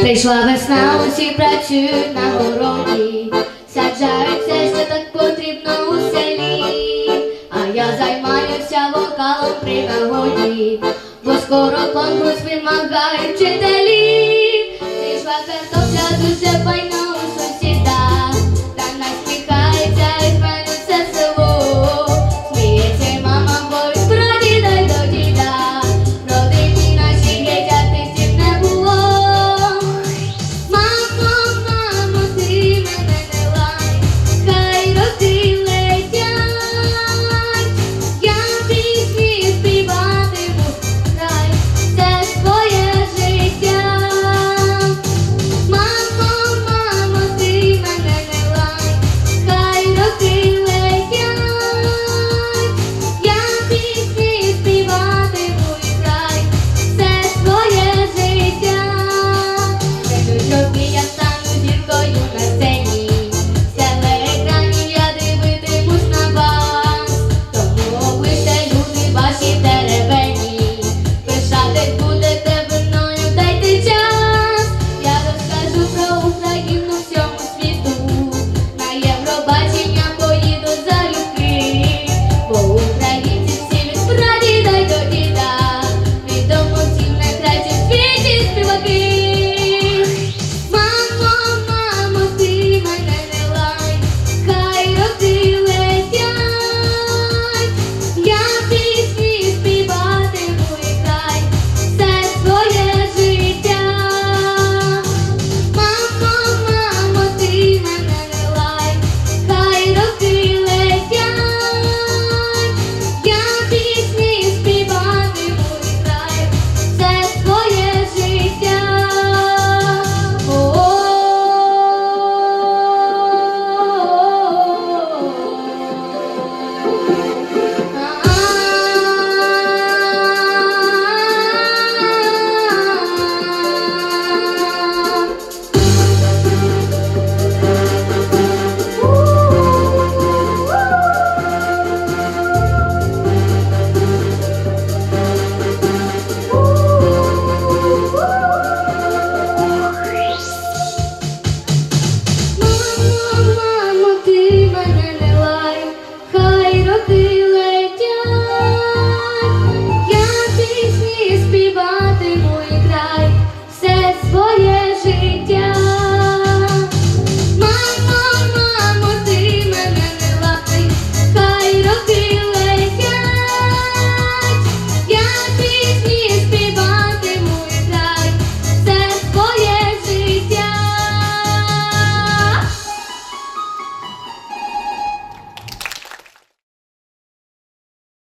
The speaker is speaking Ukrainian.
Прийшла весна, усі працюють на городі, саджають все, що так потрібно у селі. А я займаюся вокалом при нагоді, бо скоро конкурс вимагаючи.